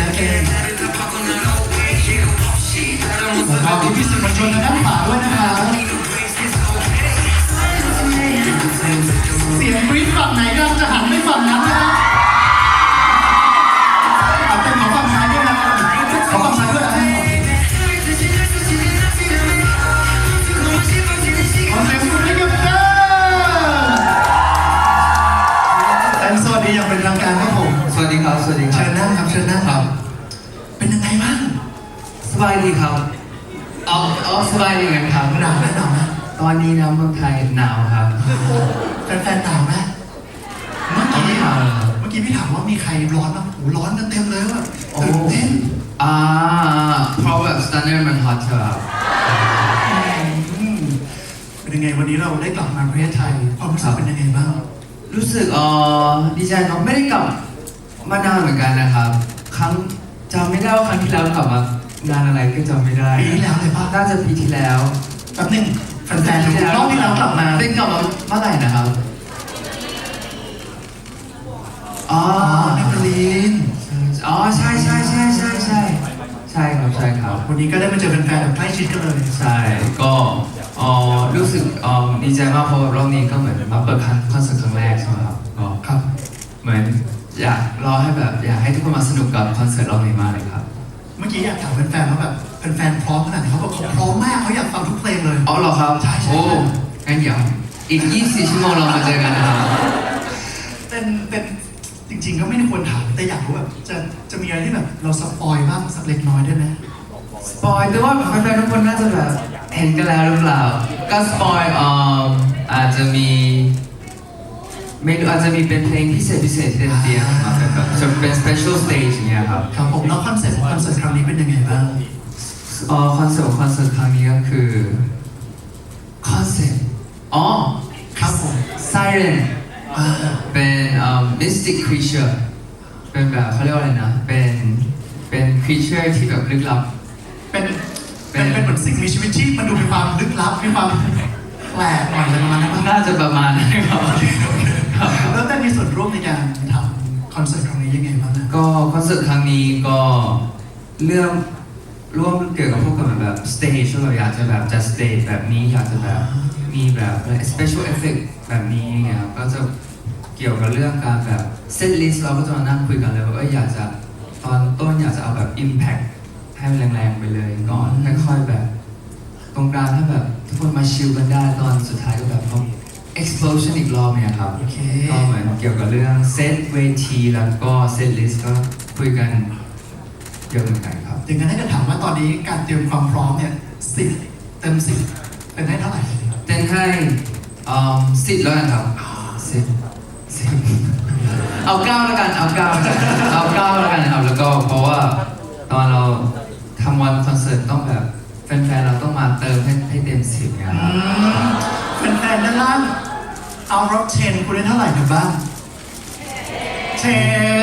again แล้วก็พี่พี่ๆ ใครร้อนบ้างโอ้โหร้อนกันเต็มเลยว่ะโอ้ตื่นเต้นอ่าเพราะแบบสแตนเดอร์มันฮอตครับอืมเป็นยังไงวันนี้เราได้กลับมาประเทศไทย ความรู้สึกเป็นยังไงบ้างรู้สึกเอ่อดีใจครับไม่ได้กลับมานานเหมือนกันนะครับ ครั้งจำไม่ได้ว่าครั้งที่แล้วกลับมางานอะไรก็จำไม่ได้ปีที่แล้วเลยปะน่าจะปีที่แล้วแป๊บหนึงแฟนๆดูรอบที่แล้วกลับมาเป็นกลับมาเมื่อไหร่นะครับอ๋อ อ๋อเนปาลีนอ๋อใช่ใช่ใช่ใช่ใช่ใช่ครับใช่ครับ วันนี้ก็ได้มาเจอแฟนๆแบบใกล้ชิดกันเลย ใช่ก็เออรู้สึกเออดีใจมากเพราะรอบนี้ก็เหมือนมาเปิดคอนเสิร์ตครั้งแรกใช่ไหมครับก็ครับ เหมือนอยากรอให้แบบอยากให้ทุกคนมาสนุกกับคอนเสิร์ตรอบนี้มากเลยครับ เมื่อกี้อยากถามแฟนๆว่าแบบแฟนๆพร้อมขนาดไหนเขาบอกเขาพร้อมมากเขาอยากฟังทุกเพลงเลยอ๋อเหรอครับใช่ใช่โอ้งั้นเดี๋ยวอีก 24 ชั่วโมงเรามาเจอกันนะครับ เราสปอยบ้างสักเล็กน้อยได้ไหมสปอยแต่ว่าแฟนๆทุกคนน่าจะแบบเห็นกันแล้วหรือเปล่า ก็สปอยอ่าอาจจะมีไม่รู้อาจจะมีเป็นเพลงพิเศษพิเศษที่เตรียมมาเป็นแบบจะเป็น special stage อย่างเงี้ยครับครับผมแล้วคอนเซ็ปต์ของคอนเสิร์ตครั้งนี้เป็นยังไงบ้างเอ่อคอนเสิร์ตคอนเสิร์ตครั้งนี้ก็คือคอนเซ็ปต์อ๋อครับผม Siren อ่าเป็นเอ่อ mystic creature เป็นแบบเขาเรียกว่าอะไรนะ เป็น เป็น creature ที่แบบลึกลับ เป็นเป็นเป็นเหมือนสิ่งมีชีวิตที่มันดูมีความลึกลับมีความแปลกใหม่อะไรประมาณนั้นปะน่าจะประมาณนั้นครับครับแล้วแต่มีส่วนร่วมในการทำคอนเสิร์ตครั้งนี้ยังไงบ้างนะก็คอนเสิร์ตครั้งนี้ก็เรื่องร่วมเกี่ยวกับพวกกับแบบสเตจเราอยากจะแบบจัดสเตจแบบนี้อยากจะแบบมีแบบ special effect แบบนี้ไงครับก็จะเกี่ยวกับเรื่องการแบบเซตลิสเราก็จะมานั่งคุยกันเลยว่าเอยอยากจะ ตอนต้นอยากจะเอาแบบ impact ให้มันแรงๆไปเลยก่อนค่อยๆแบบตรงกลางถ้าแบบทุกคนมาชิลกันได้ตอนสุดท้ายก็แบบพอ explosion อีกรอบเนี่ยครับโอเค ก็เหมือนเกี่ยวกับเรื่องเซตเวทีแล้วก็เซตลิสต์ก็คุยกันเยอะเหมือนกันครับ อย่างนั้นถ้าจะถามว่าตอนนี้การเตรียมความพร้อมเนี่ยสิบเต็มสิบเป็นให้เท่าไหร่ เต้นให้สิบแล้วกันครับสิบสิบ เอาเก้าแล้วกัน เอาเก้าแล้วกันเอาเก้าแล้วกันนะครับ แล้วก็เพราะว่าตอนเราทำวันคอนเสิร์ตต้องแบบแฟนๆเราต้องมาเติมให้ให้เต็มสิบเนยครับแฟนๆด้านล่างเอารถเชนคุณได้เท่าไหร่กันบ้างเช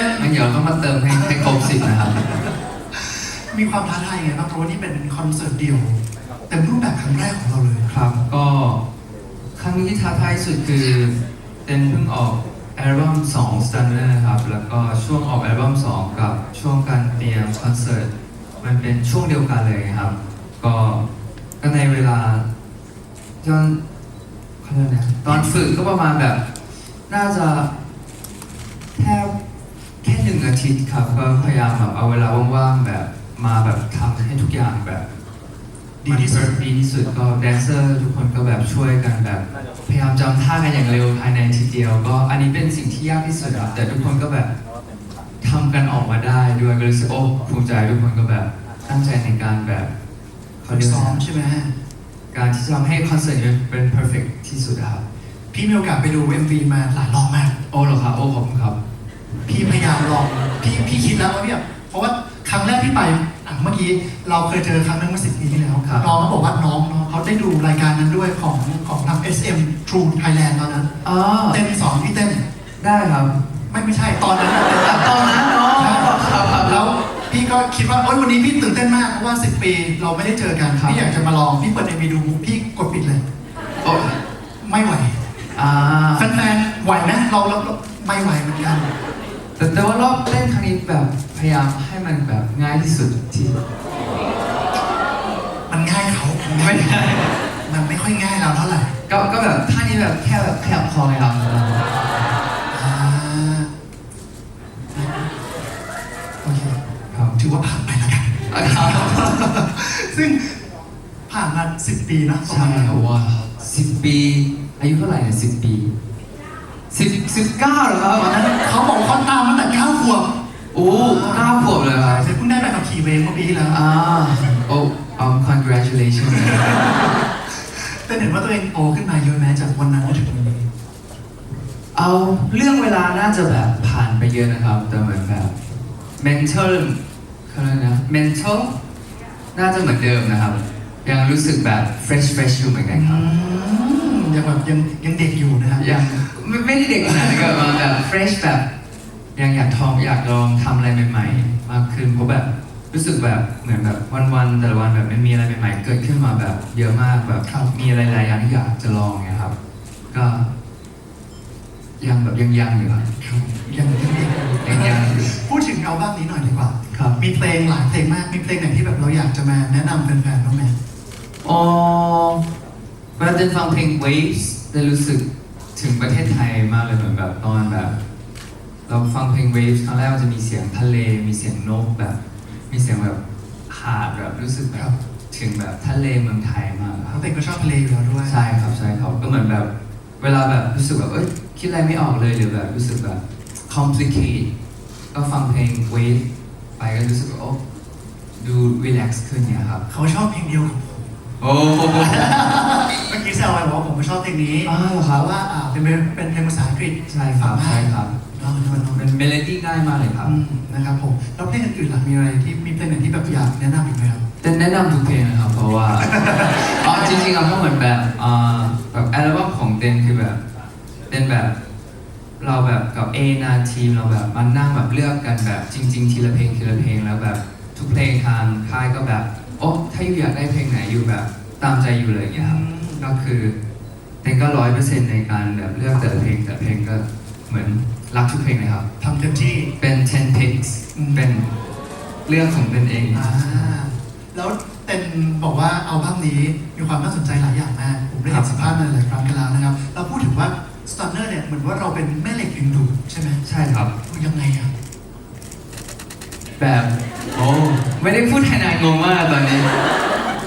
นงั้นเดี๋ยวเราต้องมาเติมให้ให้ครบสิบนะครับ มีความท้าทายยังไงบ้างเพราะว่านี่เป็นคอนเสิร์ตเดี่ยวเต็มรูปแบบครั้งแรกของเราเลยครับ ก็ครั้งนี้ที่ท้าทายสุดคือเต้นเพิ่งออก อัลบั้ม2 Stunner นะครับ แล้วก็ช่วงออกอัลบั้ม2 กับช่วงการเตรียมคอนเสิร์ต มันเป็นช่วงเดียวกันเลยครับ ก็ก็ในเวลาจนเขาเรียกตอนฝึกก็ประมาณแบบ น่าจะแทบแค่หนึ่งอาทิตย์ครับ ก็พยายามแบบเอาเวลาว่างๆแบบมาแบบทำให้ทุกอย่างแบบ ดีที่สุดดีที่สุดก็แดนเซอร์ทุกคนก็แบบช่วยกันแบบ พยายามจำท่ากันอย่างเร็วภายในทีเดียว ก็อันนี้เป็นสิ่งที่ยากที่สุดอะแต่ทุกคนก็แบบทำกันออกมาได้ด้วยก็รู้สึกโอ้ภูมิใจทุกคนก็แบบตั้งใจในการแบบเขาเรียกซ้อว่ามใช่ไหมการที่จะทำให้คอนเสิร์ตนี้เป็น perfect ที่สุดอะครับพี่มีโอกาสไปดู MV มาหลายรอบมากโอ้เหรอครับโอ้ขอบคุณครับ พี่พยายามลองพี่พี่คิดแล้วว่าพี่แบบเพราะว่าครั้งแรกที่ไปอะ เมื่อกี้เราเคยเจอครั้งนึงเมื่อสิบปีที่แล้วครับน้องเขาบอกว่าน้องน้องเขาได้ดูรายการนั้นด้วยของของทาง SM True Thailand ตอนนั้นอ๋อเต้นสอนพี่เต้นได้ครับ ไม่ไม่ใช่ตอนนั้นนะเต้นอะตอนนั้นเนาะครับครับแล้วพี่ก็คิดว่าโอ๊ยวันนี้พี่ตื่นเต้นมากเพราะว่า10ปีเราไม่ได้เจอกันครับพี่อยากจะมาลองพี่เปิด MV ดูพี่กดปิดเลยโอ้ไม่ไหวอ่าแฟนๆไหวไหมเราเราเราไม่ไหวเหมือนกันแแต่แต่ว่ารอบเล่นครั้งนี้ายที่สุดที่ มันง่ายเขามันไม่ง่ายได้มันไม่ค่อยง่ายเราเท่าไหร่ก็ก็แบบท่านี้แบบแค่แบบขยับคอไงครับอ่าโอเคครับถือว่าผ่านไปแล้วกันครับซึ่งผ่านมาสิบปีนะประใช่มาณนั้นว่าสิบปี อายุเท่าไหร่เนี่ยสิบปีสิบสิบเก้าเหรอครับตอนนั้นเขาบอก งเมื่อปีที่แล้วอ่าโอ้ um congratulations แต่เห็นว่าตัวเองโตขึ้นมาเยอะแม้จากวันนั้นมาถึงวันนี้ เอาเรื่องเวลาน่าจะแบบผ่านไปเยอะนะครับ แต่เหมือนแบบ mental เขาเรียกนะ mental น่าจะเหมือนเดิมนะครับ ยังรู้สึกแบบ fresh fresh อยู่เหมือนกันครับอืมยังแบบยังยังเด็กอยู่นะครับยังไม่ไม่ได้เด็กขนาดนั้นก็แบบ fresh แบบ ยังอยากทองอยากลองทำอะไรใหม่ ๆ มากขึ้นเพราะแบบ รู้สึกแบบเหมือนแบบวันๆแต่ละวันแบบมันมีอะไรใหม่ๆเกิดขึ้นมาแบบเยอะมากแบบครับมีอะไรหลายอย่างที่อยากจะลองไงครับ ก็ ยังแบบยังยังอยู่ครับยังยังเด็กอยู่ยังยังอยู่พูดถึงอัลบั้มนี้หน่อยดีกว่า ครับ มีเพลงหลายเพลงมากมีเพลงไหนที่แบบเราอยากจะมาแนะนำแฟนๆบ้างไหมอ๋อเวลาเดินฟังเพลง Waves จะรู้สึกถึงประเทศไทยมากเลยเหมือนแบบตอนแบบ เราฟังเพลง Waves ครั้งแรกมันจะมีเสียงทะเลมีเสียงนกแบบ มีเสียงแบบหาดแบบรู้สึกแบบถึงแบบทะเลเมืองไทยมากคเพรับราะเต็งก็ชอบทะเลอยู่แล้วด้วย ใช่ครับใช่ครับก็เหมือนแบบ เวลาแบบรู้สึกแบบเอ้ยคิดอะไรไม่ออกเลยหรือแบบรู้สึกแบบ complicate ก็ฟังเพลง Waves ไปก็รู้สึกว่าโอ้ดู relax ขึ้นเนี่ยครับ เขาชอบเพลงเดียวกับผมโอ้เมื่อกี้แซวไปบอกว่าผมไม่ชอบเพลงนี้อ้าวเหรอครับเพราะว่าอ่าเป็นเป็นเพลงภาษาอังกฤษใช่ครับใช่ครับ เราเป็นวันเป็นเมโลดี้ง่ายมากเลยครับอืมนะครับผมแล้วเพลงอื่นๆล่ะมีอะไรที่มีเพลงไหนที่แบบอยากแนะนำอีกไหมครับแต่แนะนำทุกเพลงนะครับ เพราะว่าอ๋อจริงๆอะเพราะเหมือนแบบอ่าแบบอัลบั้มของเต้นคือแบบเต้นแบบเราแบบกับเอนาทีมเราแบบมานั่งแบบเลือกกันแบบจริง ๆ ทีละเพลงทีละเพลงแล้วแบบทุกเพลงทางค่ายก็แบบโอ้ถ้าอยู่อยากได้เพลงไหนอยู่แบบตามใจอยู่เลยอย่างเงี้ยครับก็คือเต้นก็ร้อยเปอร์เซ็นต์ในการแบบเลือกแต่ละเพลงแต่ละเพลงก็เหมือน รักทุกเพลงเลยครับ ทำเต็มที่ เป็น 10 picks อืมเป็นเรื่องของเป็นเองอ่าแล้วเต็นบอกว่าอัลบั้มนี้มีความน่าสนใจหลายอย่างมาก ผมได้เห็นสัมภาษณ์มาหลายครั้งกันแล้วนะครับ เราพูดถึงว่าสตันเนอร์เนี่ยเหมือนว่าเราเป็นแม่เหล็กดึงดูดใช่ไหมใช่ครับ ยังไงอะ แบบโอ้ไม่ได้พูดไทยนานงงมากตอนนี้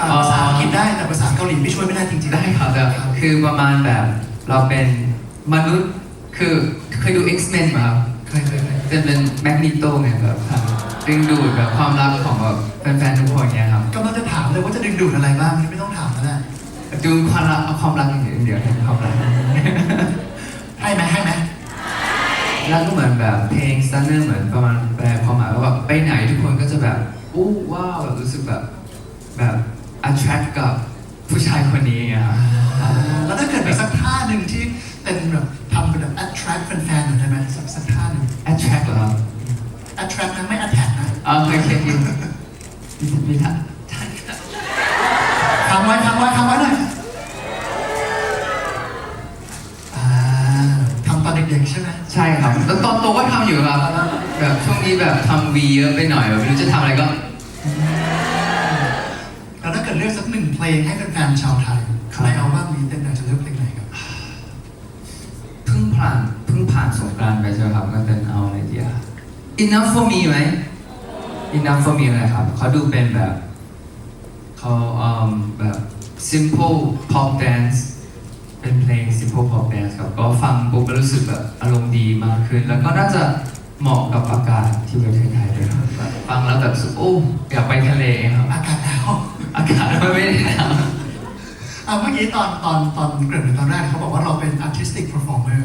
อ่าอ๋อภาษาอังกฤษได้แต่ภาษาเกาหลีไม่ช่วยไม่ได้จริงๆได้ครับแบบคือประมาณแบบเราเป็นมนุษย์ คือเคยดู X-Men มาครับเคยเคยเคยจะเป็นแมกนิโตไงแบบดึงดูดแบบความรักของแบบแฟนๆทุกคนเนี่ยครับกำลังจะถามเลยว่าจะดึงดูดอะไรบ้างไม่ต้องถามแล้วแหละดูความรักเอาความรักอย่างเดียวเดี๋ยวให้ความรักให้ไหมให้ไหมแล้วก็เหมือนแบบเพลง Stunner เหมือนประมาณแปลความหมายว่าแบบไปไหนทุกคนก็จะแบบอู้ว้าวแบบรู้สึกแบบแบบ attract กับผู้ชายคนนี้ไงครับอ่าแล้วถ้าเกิดมีสักท่าหนึ่งที่เป็นแบบทำเป็นแบบ attract แฟนๆหน่อยได้ไหมสักสักท่าหนึ่ง attract เหรอครับ attract นะไม่ attack นะอ่าโอเคโอเคมีมีท่านท่านทำไว้ทำไว้ทำไว้หน่อยอ่าทำตอนเด็กๆใช่ไหมใช่ครับ แล้วตอนโตก็ทำอยู่ครับ แบบช่วงนี้แบบทำวีเยอะไปหน่อยแบบไม่รู้จะทำอะไรก็ แล้วถ้าเกิดเลือกสักหนึ่งเพลงให้แฟนๆชาวไท Enough for me ไหม Enough for me เลยครับเขาดูเป็นแบบเขาอแบบ simple pop dance เป็นเพลง simple pop dance ครับก็ฟังปุ๊บก็รู้สึกแบบอารมณ์ดีมากขึ้น แล้วก็น่าจะเหมาะกับอากาศที่ประเทศไทยด้วยครับฟังแล้วแบบรู้สึกโอ้อยากไปทะเลครับอากาศหนาวอากาศมันไม่ได้หนาวอ่าเมื่อกี้ตอนตอนตอนเกริ่นในตอนแรกเขาบอกว่าเราเป็น artistic performer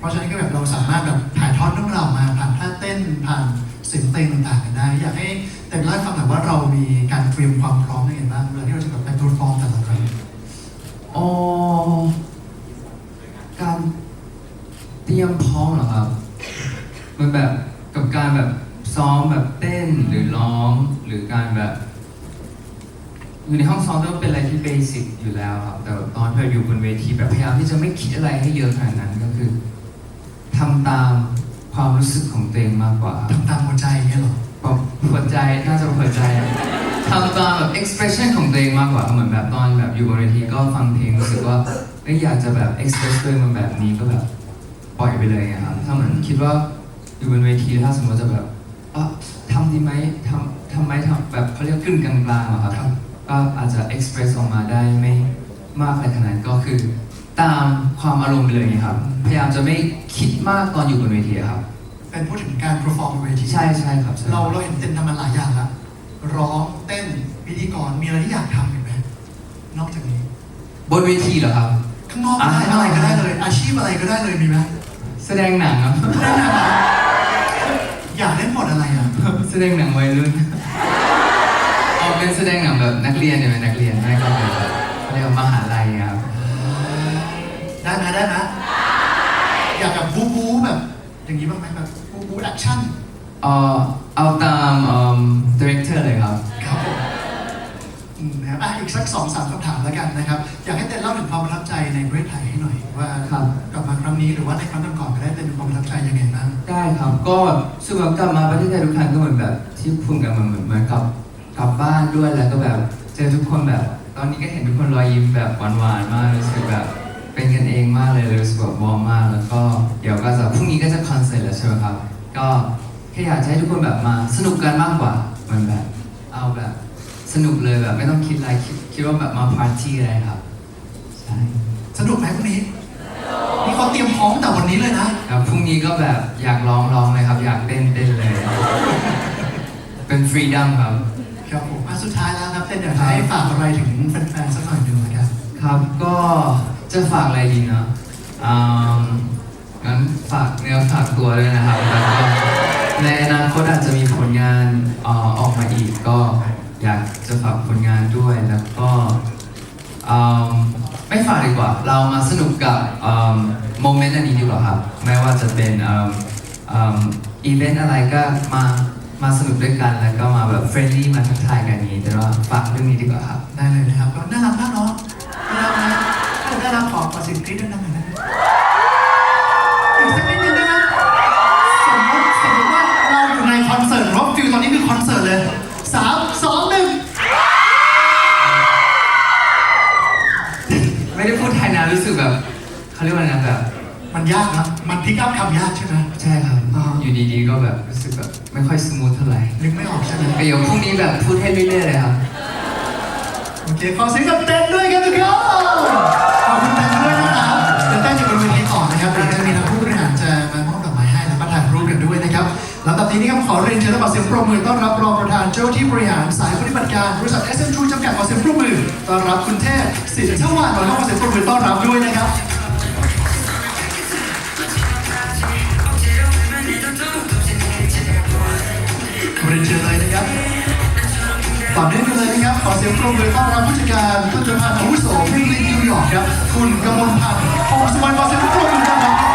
เพราะฉะนั้นก็แบบเราสามารถแบบถ่ายทอดเรื่องราวมาผ่านท่าเต้นผ่านเสียงเพลงต่างๆกันได้ อยากให้แต่ล่าให้ฟังหน่อยว่าเรามีการเตรียมความพร้อมยังไงบ้างเวลาที่เราจะแบบไป perform แต่ละครั้งอ๋อการเตรียมพร้อมเหรอครับ มันแบบกับการแบบซ้อมแบบเต้นหรือร้องหรือการแบบอยู่ในห้องซ้อมต้องเป็นอะไรที่เบสิกอยู่แล้วครับ แต่ตอนที่เราอยู่บนเวทีแบบพยายามที่จะไม่คิดอะไรให้เยอะขนาดนั้นก็คือ ทำตามความรู้สึกของตัวเองมากกว่าทำตามหัวใจอย่างเงี้ยเหรอแบบหัวใจน่าจะหัวใจทำตามแบบ expression ของตัวเองมากกว่าเหมือนแบบตอนแบบอยู่บนเวทีก็ฟังเพลงรู้สึกว่าเอ้ยอยากจะแบบ express ตัวเองมาแบบนี้ก็แบบปล่อยไปเลยอะครับถ้าเหมือนคิดว่าอยู่บนเวทีถ้าสมมติจะแบบอะทำดีไหมทำทำไหมทำแบบเขาเรียกขึ้นกลางๆอะครับครับก็อาจจะ express ออกมาได้ไม่มากอะไรขนาดนั้นก็คือ ตามความอารมณ์ไปเลยครับ พยายามจะไม่คิดมากตอนอยู่บนเวทีอะครับ เป็นพูดถึงการ perform บนเวทีใช่ใช่ครับใช่เราเราเห็นเต้นทำมาหลายอย่างแล้วร้องเต้นพิธีกรมีอะไรที่อยากทำอีกไหมนอกจากนี้ บนเวทีเหรอครับ ข้างนอกก็ได้อ่าอะไรก็ได้เลย อาชีพอะไรก็ได้เลยมีไหมแสดงหนังครับเล่นอะไรอยากเล่นบทอะไรอะแสดงหนังวัยรุ่นเอาเป็นแสดงหนังแบบนักเรียนเนี่ยเป็นนักเรียนไม่ก็เป็นแบบเขาเรียกว่ามหาลัยครับ ได้ไหมได้ไหมอยากแบบบู๊บู๊แบบอย่างนี้บ้างไหมแบบบู๊บู๊แอคชั่นเอ่อเอาตามเอ่อ director เลยครับ ครับผมอืมนะครับอะอีกสักสองสามคำถามแล้วกันนะครับ อยากให้เต้นเล่าถึงความประทับใจในประเทศไทยให้หน่อยว่าครับ กลับมาครั้งนี้หรือว่าในครั้งก่อนๆก็ได้เต้นมีความประทับใจยังไงบ้าง ได้ครับก็รู้สึกว่ากลับมาประเทศไทยทุกครั้งก็เหมือนแบบที่พูดกันมันเหมือนเหมือนกับกลับบ้านด้วยแล้วก็แบบ เจอทุกคนแบบ ตอนนี้ก็เห็นทุกคนรอยยิ้มแบบหวานๆมากรู้สึกแบบ เป็นกันเองมากเลยเลยรู้สึกแบบวอร์มมาก แล้วก็เดี๋ยวก็จะพรุ่งนี้ก็จะคอนเสิร์ตแล้วใช่ไหมครับ ก็แค่อยากจะให้ทุกคนแบบมาสนุกกันมากกว่าเหมือนแบบ เอาแบบ สนุกเลยแบบไม่ต้องคิดอะไรคิดคิดว่าแบบมาปาร์ตี้อะไรครับใช่สนุกไหมพรุ่งนี้นี่เขาเตรียมพร้อมแต่วันนี้เลยนะ ครับพรุ่งนี้ก็แบบอยากร้องร้องเลยครับ อยากเต้นเต้นเลย เป็นฟรีดัมครับ ครับผมอะสุดท้ายแล้วครับเต้นอยากจะให้ฝากอะไรถึงแฟนๆสักหน่อยหนึ่งละกันครับก็ จะฝากอะไรดีเนาะอืมงั้นฝากเนื้อฝากตัวด้วยนะครับแล้วก็ในอนาคตอาจจะมีผลงานเอ่อออกมาอีกก็อยากจะฝากผลงานด้วยแล้วก็อืมไม่ฝากดีกว่า เรามาสนุกกับโมเมนต์อันนี้ดีกว่าครับไม่ว่าจะเป็นอืมอืมอีเวนต์อะไรก็มามาสนุกด้วยกันแล้วก็มาแบบเฟรนลี่มาทักทายกันอย่างนี้แต่ว่าฝากเรื่องนี้ดีกว่าครับ ได้เลยนะครับก็น่ารักมาก ถ้าน่ารักขอขอเสิ่งกรี๊ดด้วยนะหน่อยนะอีกสักนิดนึงได้ไหมสมมติสมมติว่าเราอยู่ในคอนเสิร์ตร็อกฟิลตอนนี้คือคอนเสิร์ตเลยสามสองหนึ่งไม่ได้พูดไทยนานรู้สึกแบบเขาเรียกว่าอะไรนะแบบ มันยากนะมันพิกอัพคำยากใช่ไหม ใช่ครับอ่า อยู่ดีๆก็แบบรู้สึกแบบไม่ค่อยสมูทเท่าไหร่นึกไม่ออกใช่ไหมประโยคพรุ่งนี้แบบพูดให้เรื่อยๆเลยครับ โอเคขอเสียงกับเต้นด้วยกันทุกคน นี้นะครับขอเรียนเชิญและขอเสียงปรบมือต้อนรับรองประธานเจ้าที่บริหารสายปฏิบัติการบริษัท SM True จำกัดขอเสียงปรบมือต้อนรับคุณเทพสิทธิ์ชวานแล้วก็ขอเสียงปรบมือต้อนรับด้วยนะครับเรียนเชิญเลยนะครับต่อเนื่องกันเลยนะครับขอเสียงปรบมือต้อนรับผู้จัดการผลิตภัณฑ์อาวุโสพิมลีนิวยอร์กครับคุณกมลพันธ์พงศ์สุวรรณขอเสียงปรบมือต้อนรับ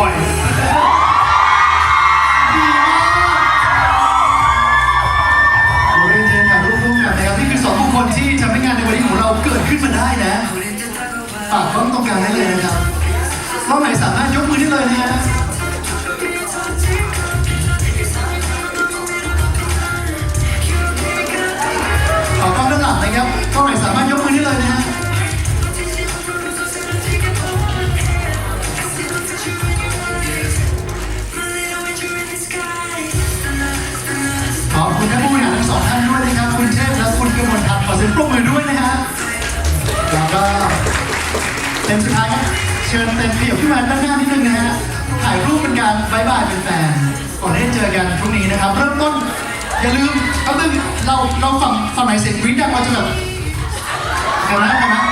พี่ เสียงปรบมือด้วยนะฮะแล้วก็เต็มสุดท้ายครับเชิญเต็มขยับขึ้นมาด้านหน้านิดนึงนะฮะถ่ายรูปเป็นการบายบายเป็นแฟนก่อนที่จะเจอกันพรุ่งนี้นะครับ เริ่มต้นอย่าลืมเอาตึงเราเราฝั่งฝั่งไหนเสร็จวิ่งดังเราจะแบบเดี๋ยวนะเดี๋ยวนะ